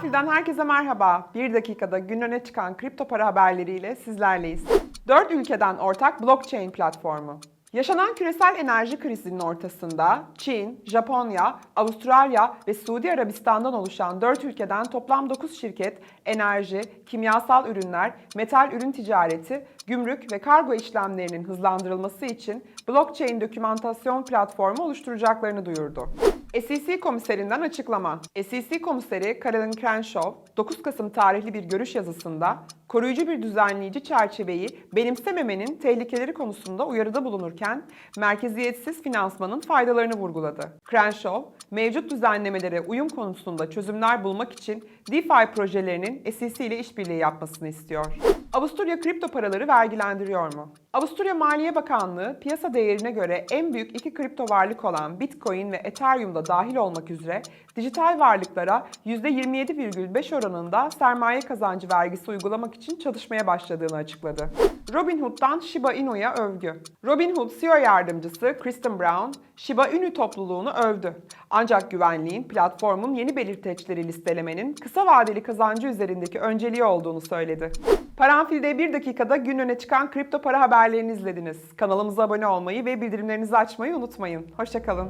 Karanfil'den herkese merhaba. Bir dakikada gün öne çıkan kripto para haberleriyle sizlerleyiz. 4 ülkeden ortak blockchain platformu. Yaşanan küresel enerji krizinin ortasında Çin, Japonya, Avustralya ve Suudi Arabistan'dan oluşan 4 ülkeden toplam 9 şirket enerji, kimyasal ürünler, metal ürün ticareti, gümrük ve kargo işlemlerinin hızlandırılması için blockchain dokümantasyon platformu oluşturacaklarını duyurdu. SEC komiserinden açıklama. SEC komiseri Carolyn Crenshaw, 9 Kasım tarihli bir görüş yazısında koruyucu bir düzenleyici çerçeveyi benimsememenin tehlikeleri konusunda uyarıda bulunurken merkeziyetsiz finansmanın faydalarını vurguladı. Crenshaw, mevcut düzenlemelere uyum konusunda çözümler bulmak için DeFi projelerinin SEC ile işbirliği yapmasını istiyor. Avusturya kripto paraları vergilendiriyor mu? Avusturya Maliye Bakanlığı piyasa değerine göre en büyük iki kripto varlık olan Bitcoin ve Ethereum'da dahil olmak üzere dijital varlıklara %27,5 oranında sermaye kazancı vergisi uygulamak için çalışmaya başladığını açıkladı. Robinhood'dan Shiba Inu'ya övgü. Robinhood CEO yardımcısı Kristen Brown, Shiba Inu topluluğunu övdü. Ancak güvenliğin platformun yeni belirteçleri listelemenin kısa vadeli kazancı üzerindeki önceliği olduğunu söyledi. Paranfil'de bir dakikada gün öne çıkan kripto para haberlerini izlediniz. Kanalımıza abone olmayı ve bildirimlerinizi açmayı unutmayın. Hoşçakalın.